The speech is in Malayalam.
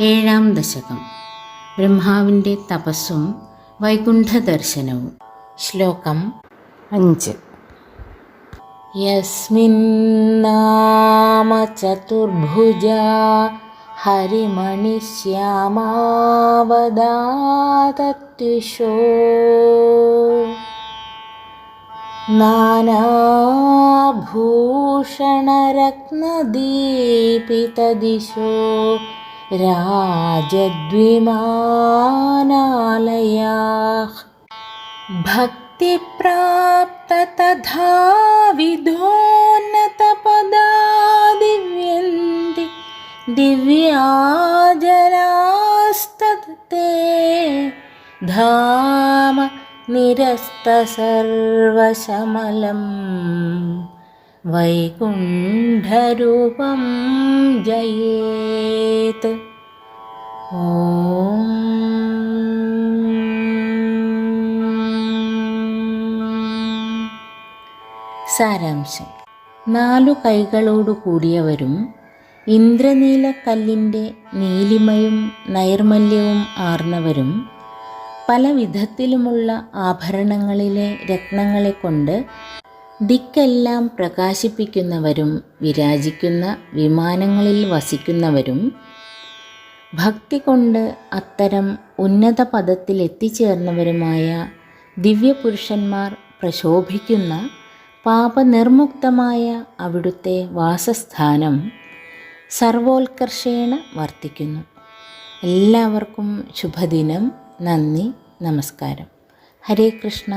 ഏഴാം ദശകം. ബ്രഹ്മാവിന്റെ തപസ്സും വൈകുണ്ഠ ദർശനവും ശ്ലോകം അഞ്ച്. യസ്മിന്നാമ ചതുർഭുജ ഹരിമണിശ്യാമാവദാതത്വിഷോ നാനാഭൂഷണരത്നദീപിതദിശോ. राजद्विमानालयाः। भक्तिप्राप्त तथा विधोन्नतपदा दिव्यन्ति दिव्याजरास्तत्ते धाम निरस्तसर्वशमलं वैकुण्ठरूपं जयेत् ഓം സാരാംശം നാലു കൈകളോടു കൂടിയവരും ഇന്ദ്രനീലക്കല്ലിൻ്റെ നീലിമയും നൈർമല്യവും ആർന്നവരും പല വിധത്തിലുമുള്ള ആഭരണങ്ങളിലെ രത്നങ്ങളെ കൊണ്ട് ദിക്കെല്ലാം പ്രകാശിപ്പിക്കുന്നവരും വിരാജിക്കുന്ന വിമാനങ്ങളിൽ വസിക്കുന്നവരും ഭക്തി കൊണ്ട് അത്തരം ഉന്നത പദത്തിൽ എത്തിച്ചേർന്നവരുമായ ദിവ്യപുരുഷന്മാർ പ്രശോഭിക്കുന്ന പാപനിർമുക്തമായ അവിടുത്തെ വാസസ്ഥാനം സർവോത്കർഷേണ വർത്തിക്കുന്നു. എല്ലാവർക്കും ശുഭദിനം. നന്ദി. നമസ്കാരം. ഹരേ കൃഷ്ണ.